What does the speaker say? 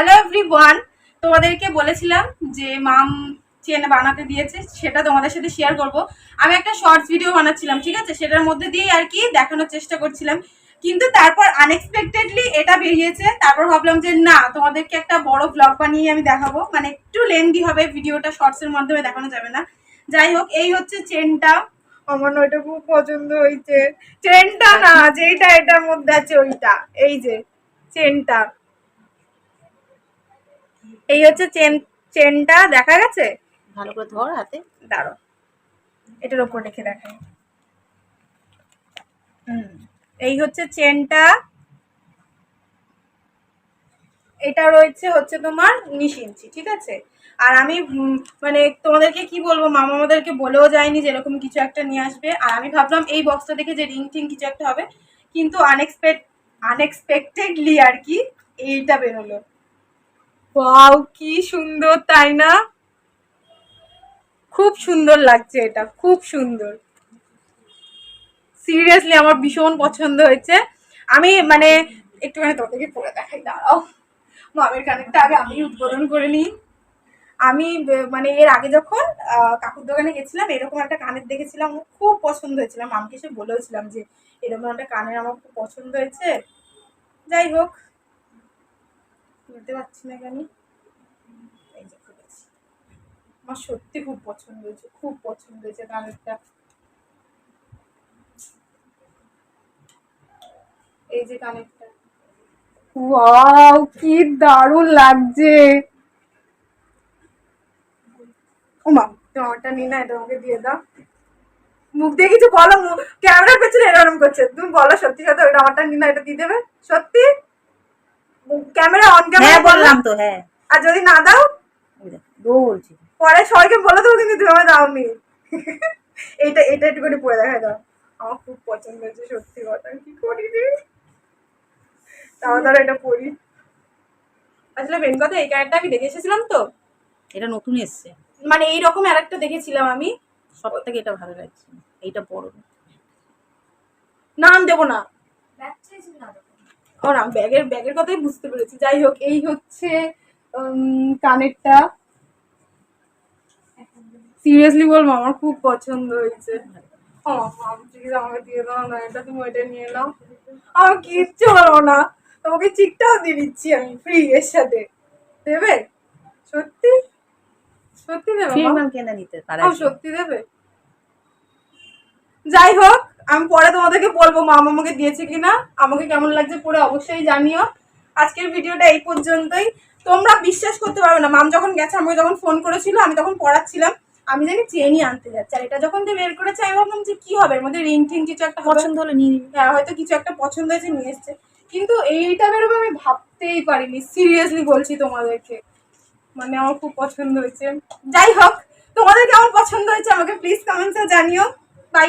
Hello everyone তোমাদেরকে বলেছিলাম যে মাম চেন বানাতে দিয়েছে সেটা তোমাদের সাথে শেয়ার করব। আমি একটা শর্টস ভিডিও বানাচ্ছিলাম ঠিক আছে? সেটার মধ্যে দিয়ে আর কি দেখানোর চেষ্টা করছিলাম। কিন্তু তারপর আনএক্সপেক্টেডলি এটা বেরিয়েছে। তারপর ভাবলাম যে না তোমাদেরকে একটা বড় ব্লগ বানিয়ে আমি দেখাবো। মানে একটু লেন্দি হবে ভিডিওটা শর্টসের মাধ্যমে দেখানো যাবে না। যাই হোক এই হচ্ছে চেনটা। আমার ওইটা খুব পছন্দ হয়েছে। চেনটা না যেটা এটার মধ্যে আছে ওইটা। এই যে চেনটা। এই হচ্ছে চেন চেনটা দেখা গেছে? ভালো করে ধর হাতে। দাঁড়ো এটার উপর রেখে দেখাই। হুম এই হচ্ছে চেনটা। এটা রয়েছে হচ্ছে তোমার উনিশ ইঞ্চি ঠিক আছে? আর আমি মানে তোমাদেরকে কি বলব মামা আমাদেরকে বলেও যায়নি যে এরকম কিছু একটা নিয়ে আসবে। আর আমি ভাবলাম এই বক্সটা দেখে যে রিং টিং কিছু একটা হবে। কিন্তু আনএক্সপেক্ট আনএক্সপেক্টেডলি আর কি এইটা বেরোলো। বাউ কি সুন্দর, তাই না? খুব সুন্দর লাগছে এটা, খুব সুন্দর। সিরিয়াসলি আমার ভীষণ পছন্দ হয়েছে। আমি মানে একটুখানি তোদেরকে পরে দেখাই, দাঁড়াও। মামের কানেরটা আগে আমি উদ্বোধন করে নিই। আমি মানে এর আগে যখন কাকুর দোকানে গেছিলাম, এরকম একটা কানের দেখেছিলাম, আমার খুব পছন্দ হয়েছিল। মামকে এসে বলেওছিলাম যে, এরকম একটা কানের আমার খুব পছন্দ হয়েছে। যাই হোক খুলতে পারছি না কেন? এই যে খুলেছি আমার সত্যি খুব পছন্দ হয়েছে, খুব পছন্দ হয়েছে এই যে কানেরটা ওয়াও, কি দারুণ লাগছে! ওমা, তোমারটা নি না, এটা আমাকে দিয়ে দাও। মুখ দিয়ে কিছু বলো ক্যামেরার পেছনে এরকম করছে। তুমি বলো সত্যি সত্যি ওই আমারটা নি না, এটা দিয়ে দেবে? সত্যি? ক্যামেরা অন ক্যামেরা বললাম তো হ্যাঁ। আর যদি না দাও? বলছি। পরে সবাইকে বলে দেবো কিন্তু তুমি আমার দাওনি। এইটা এটা একটু করে পরে দেখা দাও আমার খুব পছন্দ হয়েছে সত্যি কথা। কি করি রে? তাও ধরো এটা পড়ি আসলে মেন কথা এই ক্যারেক্টার আমি দেখে এসেছিলাম তো। এটা নতুন এসছে। মানে এইরকম আর একটা দেখেছিলাম আমি। সব থেকে এটা ভালো লাগছে। এইটা বড়। নাম দেবো না। ও না ব্যাগের ব্যাগের কথাই বুঝতে পেরেছি। যাই হোক এই হচ্ছে কানেরটা। সিরিয়াসলি বলব আমার খুব পছন্দ হয়েছে। আমাকে দিয়ে দাও না এটা তুমি ওইটা নিয়ে নাও। আমার কিচ্ছু বলব না। তোমাকে চিকটাও দিয়ে দিচ্ছি আমি ফ্রি এর সাথে। দেবে? সত্যি? সত্যি দেবে কেনা নিতে পারে? আম সত্যি দেবে? যাই হোক আমি পরে তোমাদেরকে বলব মা আমাকে দিয়েছে কিনা। আমাকে কেমন লাগছে পরে অবশ্যই জানিও। আজকের ভিডিওটা এই পর্যন্তই। তোমরা বিশ্বাস করতে পারবে না মাম যখন গেছে আমাকে যখন ফোন করেছিল আমি তখন পড়াচ্ছিলাম। আমি জানি চেনই আনতে যাচ্ছি। আর এটা যখন যে বের করেছে আমি ভাবলাম যে কি হবে? এর মধ্যে রিং টিং কিছু একটা পছন্দ হলে নিয়ে। হ্যাঁ হয়তো কিছু একটা পছন্দ হয়েছে নিয়ে এসছে। কিন্তু এইটা বেরোবে আমি ভাবতেই পারিনি। সিরিয়াসলি বলছি তোমাদেরকে। মানে আমার খুব পছন্দ হয়েছে। যাই হোক তোমাদের কেমন পছন্দ হয়েছে আমাকে প্লিজ কমেন্টসে জানিও। বাই